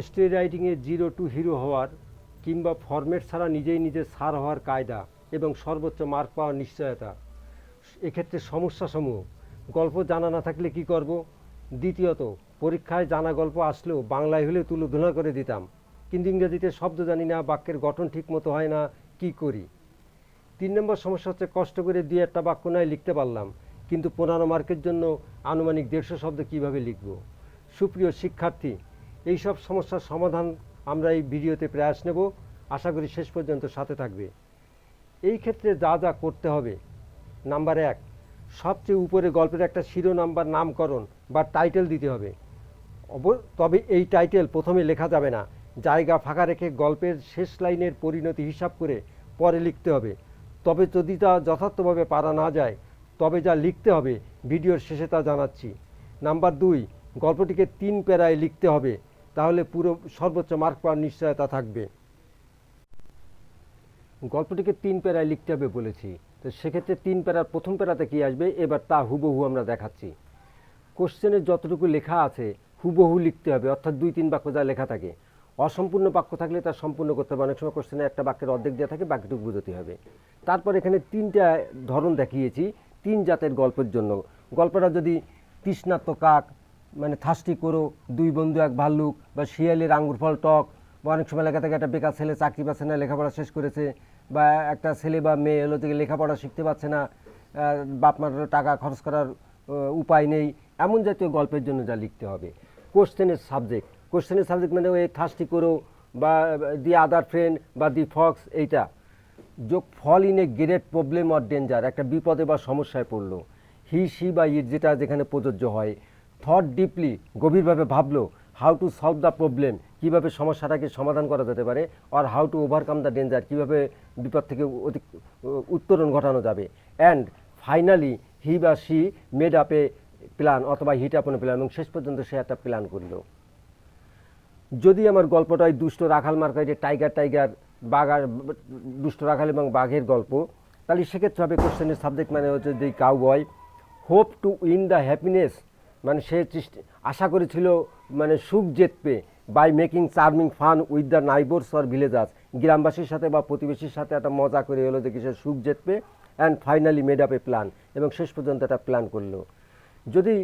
Stay রাইটিংয়ে zero to hero হওয়ার কিংবা ফরম্যাট ছাড়া নিজেই নিজে সার হওয়ার কায়দা এবং সর্বোচ্চ মার্ক পাওয়ার নিশ্চয়তা। এক্ষেত্রে সমস্যাসমূহ। গল্প জানা না থাকলে কি করব? দ্বিতীয়ত, পরীক্ষায় জানা গল্প আসলেও বাংলায় হলে তুলোধনা করে দিতাম। কিন্তু ইংরেজিতে শব্দ জানি না, বাক্যের গঠন ঠিক মতো হয় না, কি করি? তিন নম্বর সমস্যা হচ্ছে কষ্ট করে দুই একটা বাক্য নয় লিখতে পারলাম। কিন্তু পনেরো মার্কের জন্য আনুমানিক দেড়শো শব্দ কীভাবে লিখব? সুপ্রিয় শিক্ষার্থী এই সব সমস্যার সমাধান আমরা এই ভিডিওতে প্রয়াস নেব। আশা করি শেষ পর্যন্ত সাথে থাকবে। এই ক্ষেত্রে যা যা করতে হবে, নাম্বার এক, সবচেয়ে উপরে গল্পের একটা শিরোনাম বা নামকরণ বা টাইটেল দিতে হবে। তবে এই টাইটেল প্রথমে লেখা যাবে না। জায়গা ফাঁকা রেখে গল্পের শেষ লাইনের পরিণতি হিসাব করে পরে লিখতে হবে। তবে যদি তা যথার্থভাবে পারা না যায়, তবে যা লিখতে হবে, ভিডিওর শেষে তা জানাচ্ছি। নাম্বার দুই, গল্পটিকে তিন প্যারায় লিখতে হবে। তাহলে পুরো সর্বোচ্চ মার্ক পাওয়ার নিশ্চয়তা থাকবে। গল্পটিকে তিন প্যারায় লিখতে হবে বলেছি। তো সেক্ষেত্রে তিন প্যারার প্রথম প্যারাতে কি আসবে? এবার তা হুবহু আমরা দেখাচ্ছি। কোশ্চেনের যতটুকু লেখা আছে, হুবহু লিখতে হবে, অর্থাৎ দুই, তিন বাক্য যা লেখা থাকে। অসম্পূর্ণ বাক্য থাকলে তা সম্পূর্ণ করতে হবে। অনেক সময় কোশ্চেনে একটা বাক্যের অর্ধেক দেওয়া থাকে, বাকিটুকু বোঝাতে হবে। তারপর এখানে তিনটা ধরন দেখিয়েছি, তিন জাতের গল্পের জন্য। গল্পটা যদি তৃষ্ণাত্ম কাক মানে থাস্টি করো, দুই বন্ধু এক ভাল্লুক বা শিয়ালের আঙ্গুর ফল টক, বা অনেক সময় লেখা থাকে একটা বেকার ছেলে চাকরি পাচ্ছে না, লেখাপড়া শেষ করেছে, বা একটা ছেলে বা মেয়ে হলো থেকে লেখাপড়া শিখতে পারছে না বাপ মার টাকা খরচ করার উপায় নেই, এমন জাতীয় গল্পের জন্য যা লিখতে হবে। কোশ্চেনের সাবজেক্ট কোশ্চেনের সাবজেক্ট মানে ওই থাস্টি করো, বা দি আদার ফ্রেন্ড বা দি ফক্স এইটা। যোগ fall in a great problem or danger একটা বিপদে বা সমস্যায় পড়ল। হি সি বা ইট যেটা যেখানে প্রযোজ্য হয়। থট ডিপলি গভীরভাবে ভাবলো how to solve the problem কীভাবে সমস্যাটাকে সমাধান করা যেতে পারে আর how to overcome the danger কীভাবে বিপদ থেকে উত্তরণ ঘটানো যাবে। অ্যান্ড ফাইনালি হি বা she made up a plan অথবা হিট আপন প্ল্যান এবং শেষ পর্যন্ত সে একটা প্ল্যান করল। যদি আমার গল্পটা ওই দুষ্ট রাখাল মার্কেটে টাইগার টাইগার বাঘার, দুষ্ট রাখাল এবং বাঘের গল্প, তাহলে সেক্ষেত্রে হবে কোশ্চেনের সাবজেক্ট মানে হচ্ছে the cowboy hope to win the happiness মানে সে আশা করেছিল মানে সুখ জেতবে by making charming fun with the neighbours or villagers গ্রামবাসীর সাথে বা প্রতিবেশীর সাথে একটা মজা করে হলো দেখি সে সুখ জেতবে and finally made up a plan এবং শেষ পর্যন্ত একটা প্ল্যান করল। যদি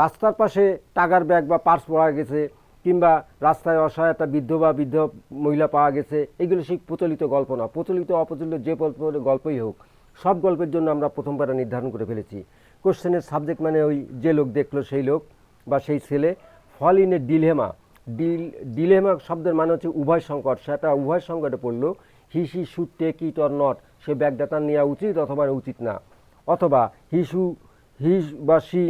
রাস্তার পাশে টাকার ব্যাগ বা পার্স পড়া গেছে কিংবা রাস্তায় অসহায় একটা বৃদ্ধ বা বৃদ্ধ মহিলা পাওয়া গেছে, এগুলো সেই প্রচলিত গল্প না। প্রচলিত, অপ্রচলিত যে গল্প গল্পই হোক, সব গল্পের জন্য আমরা প্রথমবার নির্ধারণ করে ফেলেছি। কোশ্চেনের সাবজেক্ট মানে ওই যে লোক দেখল সেই লোক বা সেই ছেলে ফল ইন এ ডিলেমা ডিল ডিলেমা শব্দের মানে হচ্ছে উভয় সংকট। সেটা উভয় সংকটে পড়ল। He she should take it or not সে ব্যাগটা তার নেওয়া উচিত অথবা উচিত না। অথবা হিসু হিস বা সি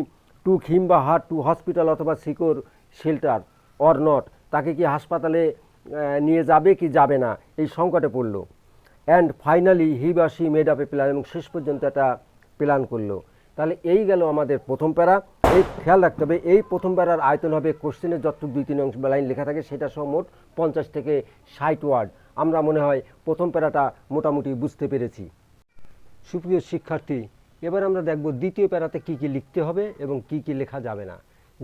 টু হিম বা হার টু হসপিটাল অথবা সিকোর শেল্টার অর নট তাকে কি হাসপাতালে নিয়ে যাবে কি যাবে না? এই সংকটে পড়ল। অ্যান্ড ফাইনালি হি বা she made up a plan এবং শেষ পর্যন্ত একটা প্ল্যান করল। তাহলে এই গেল আমাদের প্রথম প্যারা। এই খেয়াল রাখতে হবে, এই প্রথম প্যারার আয়তন হবে কোশ্চেনের যতটুকু দুই তিন অংশ লাইন লেখা থাকে সেটা সহ মোট পঞ্চাশ থেকে ষাট ওয়ার্ড। আমরা মনে হয় প্রথম প্যারাটা মোটামুটি বুঝতে পেরেছি। সুপ্রিয় শিক্ষার্থী, এবার আমরা দেখব দ্বিতীয় প্যারাতে কি কি লিখতে হবে এবং কি কি লেখা যাবে না।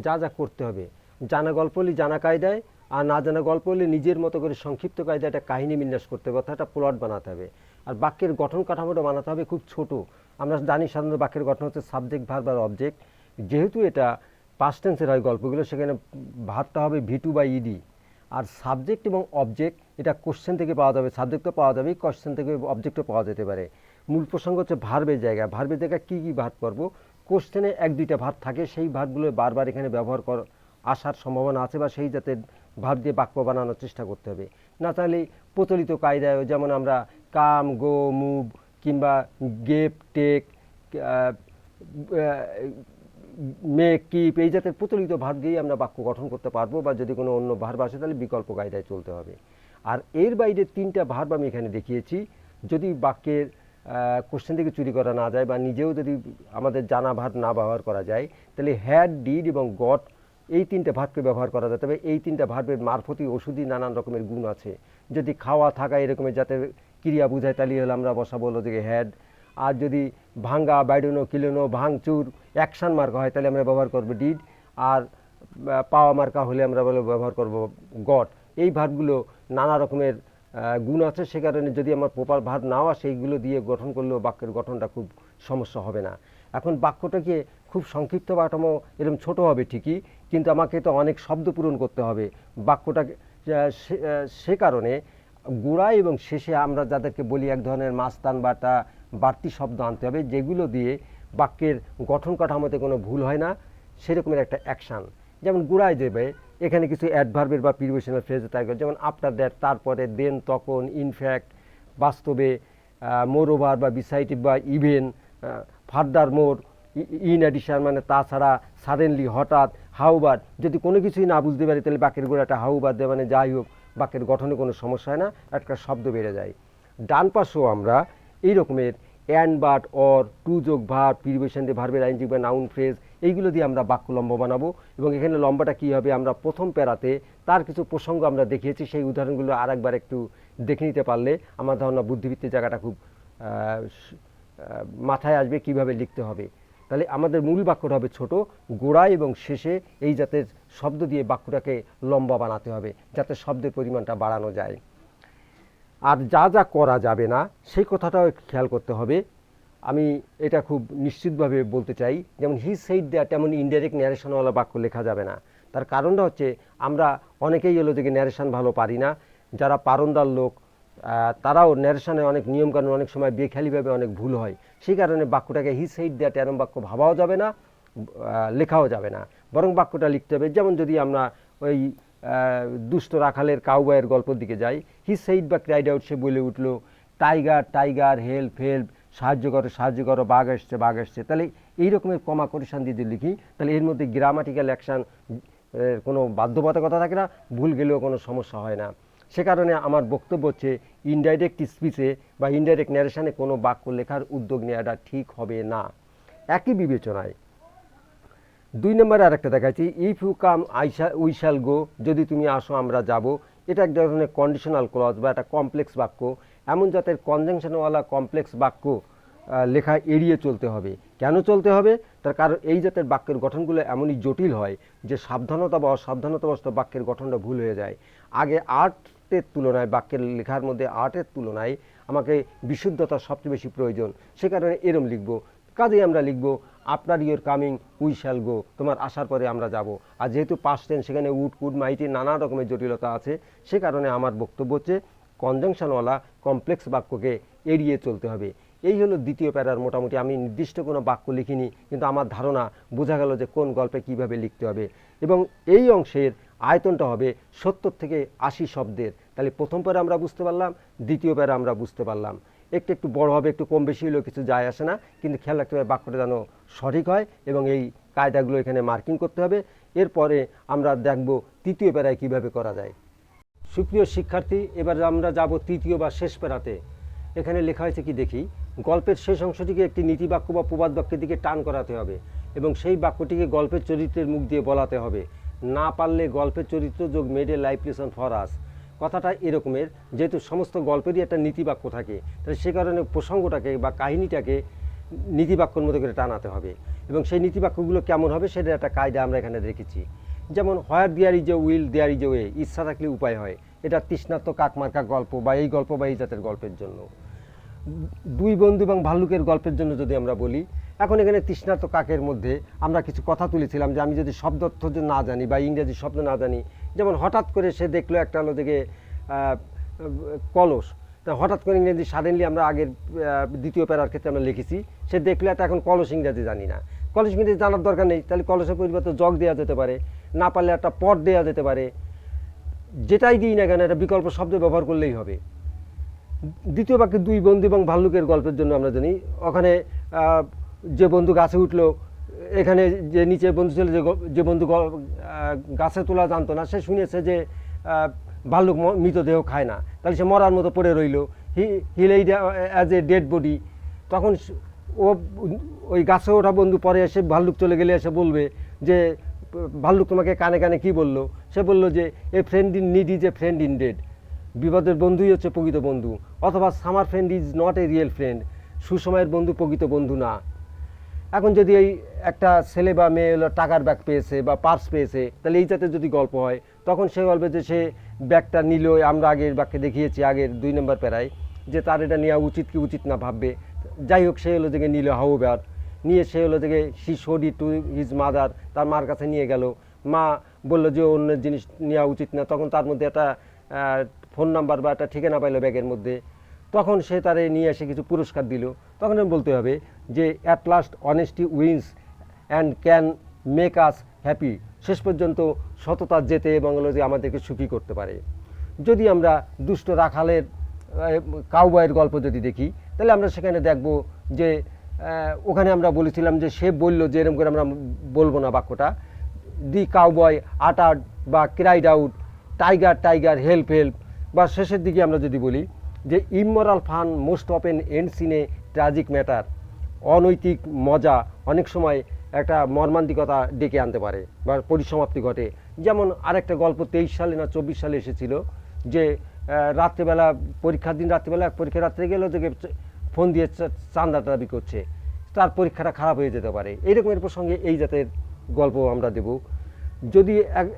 যা যা করতে হবে। জানা গল্প হলে জানা কায়দায়, আর না জানা গল্প হলে নিজের মতো করে সংক্ষিপ্ত কায়দায় একটা কাহিনী বিন্যাস করতে হবে, অর্থাৎ একটা প্লট বানাতে হবে। আর বাক্যের গঠন কাঠামোটা বানাতে হবে খুব ছোট। আমরা জানি সাধারণত বাক্যের গঠন হচ্ছে সাবজেক্ট ভার্ব আর অবজেক্ট যেহেতু এটা পাস্ট টেন্সের হয় গল্পগুলো, সেখানে ভাবটা হবে ভিটু বা ইডি আর সাবজেক্ট এবং অবজেক্ট এটা কোশ্চেন থেকে পাওয়া যাবে। সাবজেক্টও পাওয়া যাবে কোশ্চেন থেকে অবজেক্টও পাওয়া যেতে পারে। মূল প্রসঙ্গ হচ্ছে ভার্বের জায়গা। ভার্বের জায়গায় কী কী ভার্ব করব? কোশ্চেনে এক, দুইটা ভার্ব থাকে। সেই ভার্বগুলো বারবার এখানে ব্যবহার কর, আসার সম্ভাবনা আছে বা সেই জাতের ভাব দিয়ে বাক্য বানানোর চেষ্টা করতে হবে। না তাহলে প্রচলিত কায়দায় যেমন আমরা কাম, গো, মুভ কিংবা গেপ, টেক মেক, কিপ এই জাতের প্রচলিত ভার দিয়েই আমরা বাক্য গঠন করতে পারব বা যদি কোনো অন্য ভার আসে তাহলে বিকল্প কায়দায় চলতে হবে। আর এর বাইরে তিনটা ভার্ব আমি এখানে দেখিয়েছি। যদি বাক্যের কোশ্চেন থেকে চুরি করা না যায় বা নিজেও যদি আমাদের জানা ভার্ব না ব্যবহার করা যায়, তাহলে হ্যাড ডিড এবং গট এই তিনটে ভার্বকে ব্যবহার করা যায়। তবে এই তিনটা ভার্বের মারফতই ওষুধি নানান রকমের গুণ আছে। যদি খাওয়া থাকা এরকমের যাতে ক্রিয়া বোঝায়, তাহলে হলে আমরা বসা বলো যে হ্যাড আর যদি ভাঙ্গা বাইডনো কিলোনো, ভাঙচুর অ্যাকশন মার্ক হয়, তাহলে আমরা ব্যবহার করব ডিড আর পাওয়া মার্কা হলে আমরা বলে ব্যবহার করব গট এই ভার্বগুলো নানা রকমের গুণ আছে, সে কারণে যদি আমার প্রপার ভার্ব নাও আসে, এইগুলো দিয়ে গঠন করলেও বাক্যের গঠনটা খুব সমস্যা হবে না। এখন বাক্যটাকে খুব সংক্ষিপ্ত কাঠামো এরকম ছোট হবে ঠিকই, কিন্তু আমাকে তো অনেক শব্দ পূরণ করতে হবে। বাক্যটাকে সে কারণে গোড়ায় এবং শেষে আমরা যাদেরকে বলি এক ধরনের মাস্তান বাটা, বাড়তি শব্দ আনতে হবে, যেগুলো দিয়ে বাক্যের গঠন কাঠামোতে কোনো ভুল হয় না, সেরকমের একটা অ্যাকশান। যেমন গোড়ায় দেবে, এখানে কিছু অ্যাডভার্বের বা প্রিভিশনাল ফ্রেজ থাকবে যেমন আফটার দ্যাট তারপরে দেন তখন ইনফ্যাক্ট বাস্তবে মোর ওভার বা বিসাইটিভ বা even further more in addition মানে তাছাড়া সাডেনলি হঠাৎ হাউবার যদি কোনো কিছুই না বুঝতে পারি, তাহলে বাক্যের গোড়াটা হাউবার দেয় মানে যাই হোক বাক্যের গঠনে কোনো সমস্যা হয় না, একটা শব্দ বেড়ে যায়। ডান পাশেও আমরা এই রকমের অ্যান্ড বাট অর টু যোগ ভার প্রিভিশন দিয়ে ভার্বের আইনজিক বা নাউন ফ্রেজ এইগুলো দিয়ে আমরা বাক্য লম্ব বানাবো। এবং এখানে লম্বাটা কী হবে? আমরা প্রথম প্যারাতে তার কিছু প্রসঙ্গ আমরা দেখিয়েছি, সেই উদাহরণগুলো আর একবার একটু দেখে নিতে পারলে আমার ধারণা বুদ্ধিবৃত্তির জায়গাটা খুব মাথায় আসবে কীভাবে লিখতে হবে। তাহলে আমাদের মূল বাক্যটা হবে ছোট, গোড়ায় এবং শেষে এই জাতের শব্দ দিয়ে বাক্যটাকে লম্বা বানাতে হবে, যাতে শব্দের পরিমাণটা বাড়ানো যায়। আর যা যা করা যাবে না, সেই কথাটাও খেয়াল করতে হবে। আমি এটা খুব নিশ্চিতভাবে বলতে চাই, যেমন হি সেইড দ্যাট এমন ইনডাইরেক্ট ন্যারেশনওয়ালা বাক্য লেখা যাবে না। তার কারণটা হচ্ছে আমরা অনেকেই এলো থেকে ন্যারেশন ভালো পারি না। যারা পারন্দার লোক তারাও ন্যারেশনে অনেক নিয়মকানুন অনেক সময় বেখালিভাবে অনেক ভুল হয়। সেই কারণে বাক্যটাকে হি সেইড দ্যাট এরম বাক্য ভাবাও যাবে না লেখাও যাবে না। বরং বাক্যটা লিখতে হবে। যেমন যদি আমরা ওই দুষ্ট রাখালের কাউবয়ের গল্পের দিকে যাই হি সেইড বা ক্রাইড আউট সে বলে উঠল টাইগার টাইগার হেল্প হেল্প সাহায্য করো সাহায্য করো, বাঘ আসছে বাঘ আসছে। তাহলে এই রকমের কমা করেশান দিয়ে যদি লিখি, তাহলে এর মধ্যে গ্রামাটিক্যাল অ্যাকশান কোনো বাধ্যবাধকতা থাকে না, ভুল গেলেও কোনো সমস্যা হয় না। সে কারণে আমার বক্তব্য হচ্ছে ইনডাইরেক্ট স্পিচে বা ইনডাইরেক্ট ন্যারেশানে কোনো বাক্য লেখার উদ্যোগ নেওয়াটা ঠিক হবে না। একই বিবেচনায় দুই নম্বরে আরেকটা দেখাচ্ছি ইফ ইউ কাম আইসা উই শ্যাল গো যদি তুমি আসো, আমরা যাব। এটা এক ধরনের কন্ডিশনাল ক্লজ বা একটা কমপ্লেক্স বাক্য। এমন জাতের কনজাংশনওয়ালা কমপ্লেক্স বাক্য লেখা এড়িয়ে চলতে হবে। কেন চলতে হবে? তার কারণ এই জাতের বাক্যের গঠনগুলো এমনই জটিল হয় যে সাবধানতা বা অসাবধানতাবশত বাক্যের গঠনটা ভুল হয়ে যায়। আগে আর্টের তুলনায়, বাক্যের লেখার মধ্যে আর্টের তুলনায় আমাকে বিশুদ্ধতা সবচেয়ে বেশি প্রয়োজন। সে কারণে এরম লিখব। কাজেই আমরা লিখব, আপনার your coming we shall go তোমার আসার পরে আমরা যাব। আর যেহেতু পাস্ট টেন্স সেখানে উড কুড মাইটি নানা রকমের জটিলতা আছে, সে কারণে আমার বক্তব্য হচ্ছে কনজাংশনওয়ালা কমপ্লেক্স বাক্যকে এড়িয়ে চলতে হবে। এই হলো দ্বিতীয় প্যারার মোটামুটি। আমি নির্দিষ্ট কোনো বাক্য লিখিনি, কিন্তু আমার ধারণা বোঝা গেল যে কোন গল্পে কীভাবে লিখতে হবে। এবং এই অংশের আয়তনটা হবে সত্তর থেকে আশি শব্দের। তাহলে প্রথম প্যারা আমরা বুঝতে পারলাম, দ্বিতীয় প্যারা আমরা বুঝতে পারলাম। একটু একটু বড় হবে, একটু কম বেশি হলেও কিছু যায় আসে না, কিন্তু খেয়াল রাখতে হবে বাক্যটা যেন সঠিক হয় এবং এই কায়দাগুলো এখানে মার্কিং করতে হবে। এরপরে আমরা দেখব তৃতীয় প্যারায় কীভাবে করা যায়। সুপ্রিয় শিক্ষার্থী, এবার আমরা যাব তৃতীয় বা শেষ প্যারাতে। এখানে লেখা হয়েছে কি, দেখি, গল্পের শেষ অংশটিকে একটি নীতিবাক্য বা প্রবাদ বাক্যের দিকে টান করাতে হবে এবং সেই বাক্যটিকে গল্পের চরিত্রের মুখ দিয়ে বলাতে হবে। না পারলে গল্পের চরিত্র যোগ made a life lesson for us কথাটা এরকমের, যেহেতু সমস্ত গল্পেরই একটা নীতিবাক্য থাকে, তাহলে সে কারণে প্রসঙ্গটাকে বা কাহিনীটাকে নীতিবাক্যর মতো করে টানাতে হবে। এবং সেই নীতিবাক্যগুলো কেমন হবে সেটা একটা কায়দা আমরা এখানে রেখেছি। যেমন where there is a will there is a way ইচ্ছা থাকলে উপায় হয়। এটা তৃষ্ণাত্ম কাকমার্কা গল্প বা এই গল্প বা এই জাতের গল্পের জন্য। দুই বন্ধু এবং ভাল্লুকের গল্পের জন্য যদি আমরা বলি এখন এখানে তৃষ্ণার্ত কাকের মধ্যে? আমরা কিছু কথা তুলেছিলাম যে আমি যদি শব্দ অর্থ না জানি বা ইংরেজি শব্দ না জানি, যেমন হঠাৎ করে সে দেখল একটা হলো দিকে কলস। তা হঠাৎ করে ইংরেজি সাডেনলি আমরা আগের দ্বিতীয় প্যারার ক্ষেত্রে আমরা লিখেছি, সে দেখল একটা এখন কলস ইংরেজি জানি না। কলস ইংরেজি জানার দরকার নেই, তাহলে কলসের পরিবর্তে জগ দেওয়া যেতে পারে, না পারলে একটা পট দেওয়া যেতে পারে। যেটাই দিই না কেন, একটা বিকল্প শব্দ ব্যবহার করলেই হবে। দ্বিতীয় বাক্যে দুই বন্ধু এবং ভাল্লুকের গল্পের জন্য আমরা জানি, ওখানে যে বন্ধু গাছে উঠল, এখানে যে নিচে বন্ধু ছিল, যে যে বন্ধু গাছে তোলা জানতো না, সে শুনেছে যে ভাল্লুক মৃতদেহ খায় না। তাহলে সে মরার মতো পড়ে রইল। He হিলেই as a dead body তখন ও ওই গাছে ওঠা বন্ধু পরে এসে ভাল্লুক চলে গেলে এসে বলবে যে, ভাল্লুক তোমাকে কানে কানে কি বলল? সে বলল যে a friend in need is a friend in deed বিপদের বন্ধুই হচ্ছে প্রকৃত বন্ধু। অথবা summer friend is not a real friend সুসময়ের বন্ধু প্রকৃত বন্ধু না। এখন যদি এই একটা ছেলে বা মেয়ে হলো টাকার ব্যাগ পেয়েছে বা পার্স পেয়েছে, তাহলে এই জাতের যদি গল্প হয়, তখন সে গল্পে যে সে ব্যাগটা নিল, আমরা আগের ব্যাগকে দেখিয়েছি, আগের দুই নম্বর প্যারায়, যে তার এটা নেওয়া উচিত কি উচিত না ভাববে। যাই হোক, সে হলো থেকে নিল হাউবার নিয়ে সে হলো থেকে she showed to his mother তার মার কাছে নিয়ে গেল। মা বলল যে অন্য জিনিস নেওয়া উচিত না, তখন তার মধ্যে একটা ফোন নাম্বার বা একটা ঠিকানা পাইলো ব্যাগের মধ্যে। তখন সে তারে নিয়ে এসে কিছু পুরস্কার দিল। তখন আমি বলতে হবে যে at last honesty wins and can make us happy শেষ পর্যন্ত সততা যেতে এবং আমাদেরকে সুখী করতে পারে। যদি আমরা দুষ্ট রাখালের কাউবয়ের গল্প যদি দেখি, তাহলে আমরা সেখানে দেখব যে ওখানে আমরা বলেছিলাম যে, সে বলল যে এরকম করে আমরা বলব না বাক্যটা। দি কাউবয় আটার্ড বা cried out tiger tiger help help বা শেষের দিকে আমরা যদি বলি যে immoral fun most often ends in a tragic matter. অনৈতিক মজা অনেক সময় একটা মর্মান্তিকতা ডেকে আনতে পারে বা পরিসমাপ্তি ঘটে। যেমন আরেকটা গল্প তেইশ সালে না চব্বিশ সালে এসেছিল যে রাত্রেবেলা পরীক্ষার দিন রাত্রেবেলা পরীক্ষা রাত্রে গেলেও থেকে ফোন দিয়ে চা- চাঁদা দাবি করছে। তার পরীক্ষাটা খারাপ হয়ে যেতে পারে। এইরকমের প্রসঙ্গে এই জাতের গল্প আমরা দেব। যদি এক-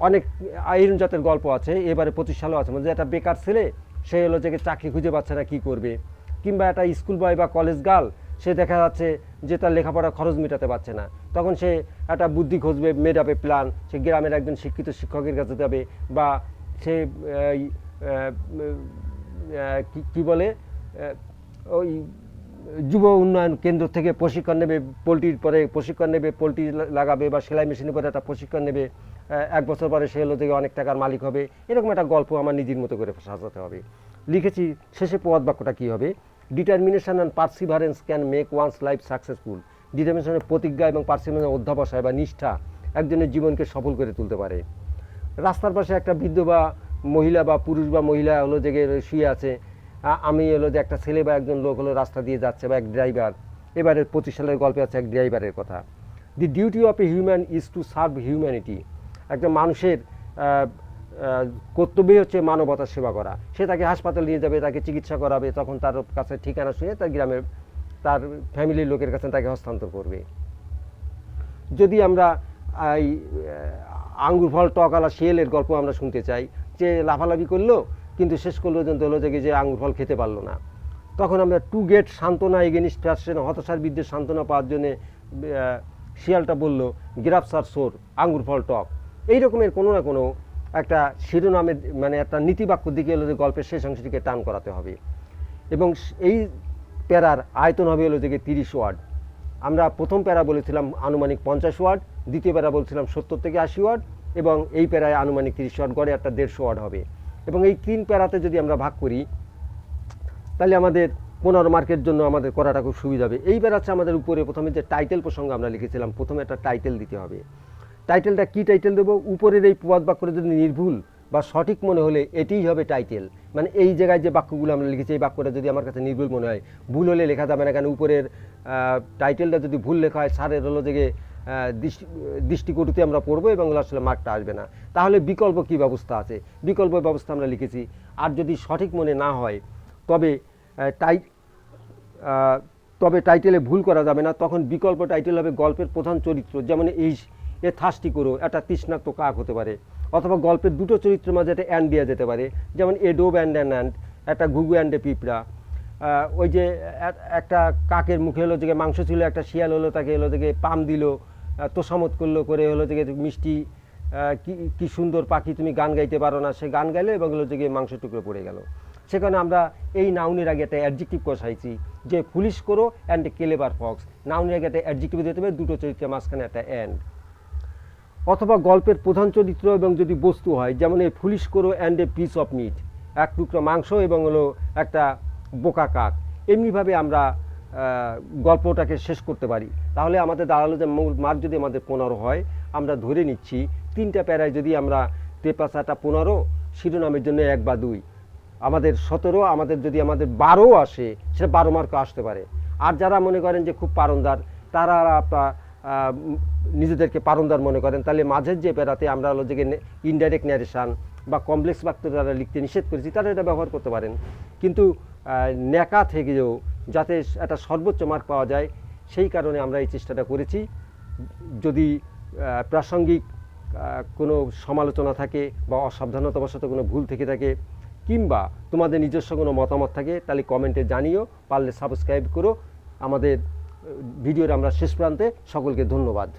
অনেক আইন জাতের গল্প আছে, এবারে পঁচিশ সালও আছে মানে যে একটা বেকার ছেলে সে হলো যে চাকরি খুঁজে পাচ্ছে না কী করবে। কিংবা একটা স্কুল বয় বা কলেজ গার্ল সে দেখা যাচ্ছে যে তার লেখাপড়ার খরচ মেটাতে পারছে না। তখন সে একটা বুদ্ধি খুঁজবে মেটাবে প্ল্যান সে গ্রামের একজন শিক্ষিত শিক্ষকের কাছে যাবে বা সে কি বলে? ওই যুব উন্নয়ন কেন্দ্র থেকে প্রশিক্ষণ নেবে, পোলট্রির পরে প্রশিক্ষণ নেবে, পোলট্রি লাগাবে বা সেলাই মেশিনের পরে একটা প্রশিক্ষণ নেবে এক বছর পরে সে হলো থেকে অনেক টাকার মালিক হবে। এরকম একটা গল্প আমার নিজের মতো করে সাজাতে হবে। লিখেছি, শেষে পদ বাক্যটা কী হবে? Determination and perseverance can make one's life successful ডিটারমিনেশনের প্রতিজ্ঞা এবং পার্সিভারেন্স অধ্যাবসায় বা নিষ্ঠা একজনের জীবনকে সফল করে তুলতে পারে। রাস্তার পাশে একটা বৃদ্ধ বা মহিলা বা পুরুষ বা মহিলা হলো জেগে শুয়ে আছে আমি হলো যে একটা ছেলে বা একজন লোক হলো রাস্তা দিয়ে যাচ্ছে বা এক ড্রাইভার এবারে পঁচিশ সালের গল্পে আছে এক ড্রাইভারের কথা। The duty of a human is to serve humanity একজন মানুষের কর্তব্যই হচ্ছে মানবতার সেবা করা। সে তাকে হাসপাতাল নিয়ে যাবে, তাকে চিকিৎসা করাবে, তখন তার কাছে ঠিকানা শুনে তার গ্রামের, তার ফ্যামিলির লোকের কাছে তাকে হস্তান্তর করবে। যদি আমরা এই আঙ্গুর ফল টকালা শিয়ালের গল্প আমরা শুনতে চাই, যে লাফালাফি করল কিন্তু শেষ পর্যন্ত হলো যে যে আঙ্গুর ফল খেতে পারল না। তখন আমরা টু গেট সান্ত্বনা এগেনিস্ট প্যাশন হতাশার বিদ্যে সান্ত্বনা পাওয়ার জন্যে শিয়ালটা বলল গ্রাফসার সোর, আঙ্গুর ফল টক। এই রকমের কোনো না কোনো একটা শিরোনামের মানে একটা নীতিবাক্য দিকে হলো যে গল্পের শেষ অংশটিকে টান করাতে হবে। এবং এই প্যারার আয়তন হবে হলো যে তিরিশ ওয়ার্ড। আমরা প্রথম প্যারা বলেছিলাম আনুমানিক পঞ্চাশ ওয়ার্ড, দ্বিতীয় প্যারা বলছিলাম সত্তর থেকে আশি ওয়ার্ড, এবং এই প্যারায় আনুমানিক তিরিশ ওয়ার্ড গড়ে একটা দেড়শো ওয়ার্ড হবে। এবং এই তিন প্যারাতে যদি আমরা ভাগ করি, তাহলে আমাদের পনেরো মার্কের জন্য আমাদের করাটা খুব সুবিধা হবে। এইবার আছে আমাদের উপরে প্রথমে যে টাইটেল প্রসঙ্গে আমরা লিখেছিলাম, প্রথমে একটা টাইটেল দিতে হবে। টাইটেলটা কি টাইটেল দেবো? উপরের এই পদ বাক্যটা যদি নির্ভুল বা সঠিক মনে হলে এটিই হবে টাইটেল। মানে এই জায়গায় যে বাক্যগুলো আমরা লিখেছি, এই বাক্যটা যদি আমার কাছে নির্ভুল মনে হয়, ভুল হলে লেখা যাবে না কেন? উপরের টাইটেলটা যদি ভুল লেখা হয়, স্যারের হলো যে দৃষ্টিকটুতে আমরা পড়ব এবং আসলে মার্কটা আসবে না। তাহলে বিকল্প কি ব্যবস্থা আছে? বিকল্প ব্যবস্থা আমরা লিখেছি, আর যদি সঠিক মনে না হয়, তবে টাই তবে টাইটেলে ভুল করা যাবে না। তখন বিকল্প টাইটেল হবে গল্পের প্রধান চরিত্র, যেমন এই এ থার্স্টি করো একটা তৃষ্ণাক্ত কাক হতে পারে। অথবা গল্পের দুটো চরিত্রের মাঝে একটা অ্যান্ড দেওয়া যেতে পারে, যেমন a dove and and and, একটা ঘুঘু অ্যান্ড পিঁপড়া। ওই যে একটা কাকের মুখে হলো যে, মাংস ছিল, একটা শিয়াল হলো, তাকে হলো থেকে পাম দিল তোষামত করল করে হলো যে মিষ্টি কি সুন্দর পাখি তুমি গান গাইতে পারো না, সে গান গাইলো এবং হলো থেকে মাংস টুকরো পড়ে গেল। সেখানে আমরা এই নাউনের আগে একটা অ্যাডজেক্টিভ কষাইছি, যে পুলিশ করো অ্যান্ড কেলেবার ফক্স নাউনের আগে একটা অ্যাডজেক্টিভ দিতে হবে, দুটো চরিত্রের মাঝখানে একটা অ্যান্ড অথবা গল্পের প্রধান চরিত্র এবং যদি বস্তু হয়, যেমন এই পুলিশ করো and a piece of meat এক টুকরো মাংস এবং হলো একটা বোকা কাক। এমনিভাবে আমরা গল্পটাকে শেষ করতে পারি। তাহলে আমাদের দাঁড়াল যে মূল মার্ক যদি আমাদের পনেরো হয়, আমরা ধরে নিচ্ছি তিনটা প্যারায় যদি আমরা তেপাশাটা পনেরো, শিরোনামের জন্য এক বা দুই। আমাদের সতেরো, আমাদের যদি আমাদের বারো আসে, সেটা বারো মার্ক আসতে পারে। আর যারা মনে করেন যে খুব পারন্দার তারা আপনার নিজেদেরকে পারন্দার মনে করেন, তাহলে মাঝের যে প্যারাতে আমরা হলো যে ইনডাইরেক্ট ন্যারেশান বা কমপ্লেক্স বাক্য যারা লিখতে নিষেধ করেছি, তারা এটা ব্যবহার করতে পারেন। কিন্তু ন্যাকা থেকেও যাতে একটা সর্বোচ্চ মার্ক পাওয়া যায়, সেই কারণে আমরা এই চেষ্টাটা করেছি। যদি প্রাসঙ্গিক কোনো সমালোচনা থাকে বা অসাবধানতাবশত কোনো ভুল থেকে থাকে, কিংবা তোমাদের নিজস্ব কোনো মতামত থাকে, তাহলে কমেন্টে জানিও, পারলে সাবস্ক্রাইব করো। আমাদের ভিডিওর আমরা শেষ প্রান্তে সকলকে ধন্যবাদ।